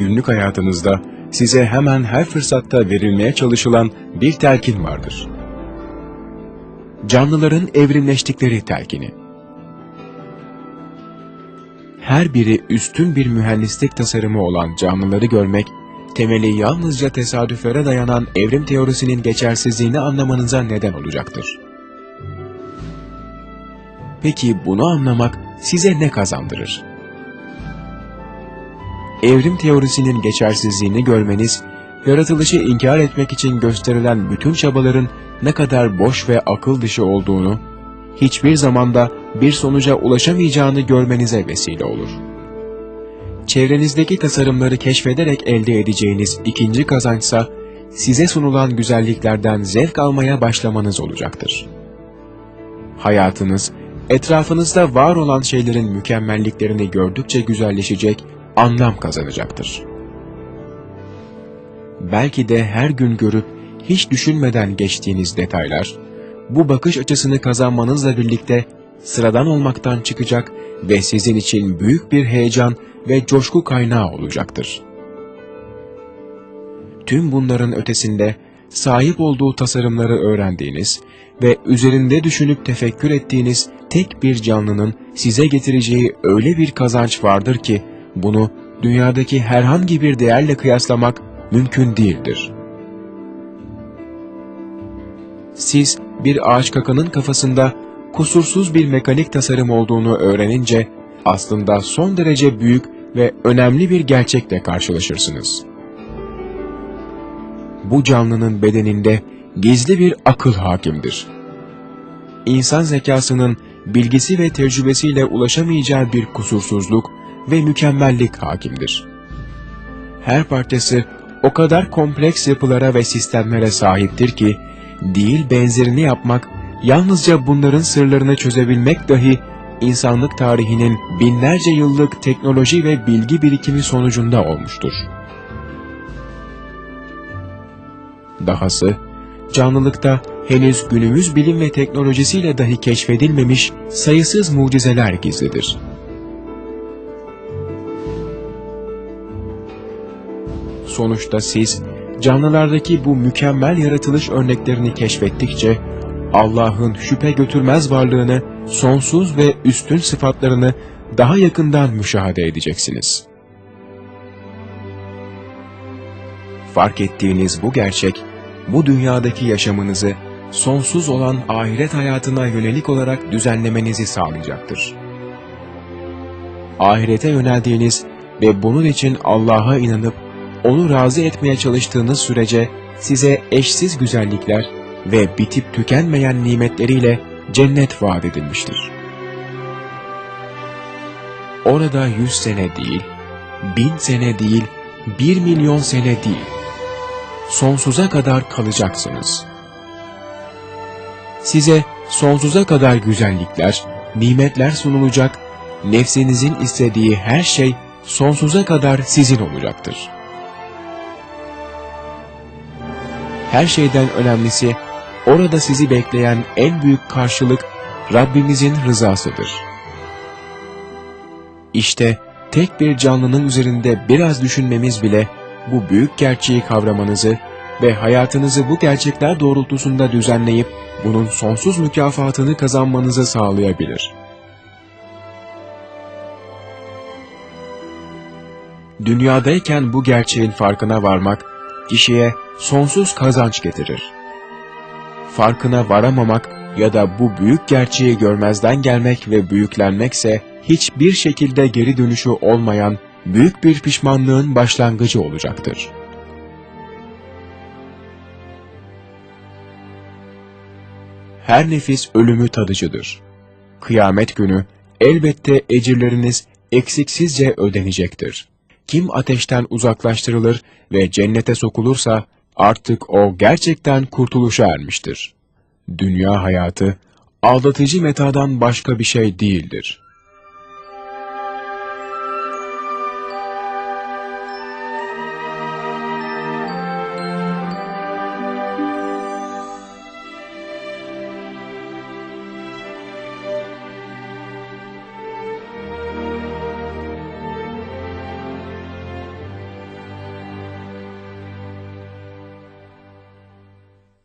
günlük hayatınızda size hemen her fırsatta verilmeye çalışılan bir telkin vardır. Canlıların evrimleştikleri telkini. Her biri üstün bir mühendislik tasarımı olan canlıları görmek, temeli yalnızca tesadüflere dayanan evrim teorisinin geçersizliğini anlamanıza neden olacaktır. Peki bunu anlamak size ne kazandırır? Evrim teorisinin geçersizliğini görmeniz, yaratılışı inkar etmek için gösterilen bütün çabaların ne kadar boş ve akıl dışı olduğunu, hiçbir zamanda bir sonuca ulaşamayacağını görmenize vesile olur. Çevrenizdeki tasarımları keşfederek elde edeceğiniz ikinci kazançsa, size sunulan güzelliklerden zevk almaya başlamanız olacaktır. Hayatınız, etrafınızda var olan şeylerin mükemmelliklerini gördükçe güzelleşecek, anlam kazanacaktır. Belki de her gün görüp hiç düşünmeden geçtiğiniz detaylar, bu bakış açısını kazanmanızla birlikte sıradan olmaktan çıkacak ve sizin için büyük bir heyecan ve coşku kaynağı olacaktır. Tüm bunların ötesinde sahip olduğu tasarımları öğrendiğiniz ve üzerinde düşünüp tefekkür ettiğiniz tek bir canlının size getireceği öyle bir kazanç vardır ki bunu dünyadaki herhangi bir değerle kıyaslamak mümkün değildir. Siz bir ağaç kakanın kafasında kusursuz bir mekanik tasarım olduğunu öğrenince aslında son derece büyük ve önemli bir gerçekle karşılaşırsınız. Bu canlının bedeninde gizli bir akıl hakimdir. İnsan zekasının bilgisi ve tecrübesiyle ulaşamayacağı bir kusursuzluk ve mükemmellik hakimdir. Her parçası o kadar kompleks yapılara ve sistemlere sahiptir ki, değil benzerini yapmak, yalnızca bunların sırlarını çözebilmek dahi insanlık tarihinin binlerce yıllık teknoloji ve bilgi birikimi sonucunda olmuştur. Dahası, canlılıkta henüz günümüz bilim ve teknolojisiyle dahi keşfedilmemiş sayısız mucizeler gizlidir. Sonuçta siz, canlılardaki bu mükemmel yaratılış örneklerini keşfettikçe, Allah'ın şüphe götürmez varlığını, sonsuz ve üstün sıfatlarını daha yakından müşahede edeceksiniz. Fark ettiğiniz bu gerçek, bu dünyadaki yaşamınızı sonsuz olan ahiret hayatına yönelik olarak düzenlemenizi sağlayacaktır. Ahirete yöneldiğiniz ve bunun için Allah'a inanıp onu razı etmeye çalıştığınız sürece size eşsiz güzellikler ve bitip tükenmeyen nimetleriyle cennet vaat edilmiştir. Orada yüz sene değil, bin sene değil, bir milyon sene değil, sonsuza kadar kalacaksınız. Size sonsuza kadar güzellikler, nimetler sunulacak, nefsinizin istediği her şey sonsuza kadar sizin olacaktır. Her şeyden önemlisi, orada sizi bekleyen en büyük karşılık Rabbimizin rızasıdır. İşte tek bir canlının üzerinde biraz düşünmemiz bile bu büyük gerçeği kavramanızı ve hayatınızı bu gerçekler doğrultusunda düzenleyip bunun sonsuz mükafatını kazanmanızı sağlayabilir. Dünyadayken bu gerçeğin farkına varmak, kişiye sonsuz kazanç getirir. Farkına varamamak ya da bu büyük gerçeği görmezden gelmek ve büyüklenmekse hiçbir şekilde geri dönüşü olmayan büyük bir pişmanlığın başlangıcı olacaktır. Her nefis ölümü tadıcıdır. Kıyamet günü elbette ecirleriniz eksiksizce ödenecektir. Kim ateşten uzaklaştırılır ve cennete sokulursa artık o gerçekten kurtuluşa ermiştir. Dünya hayatı aldatıcı metadan başka bir şey değildir.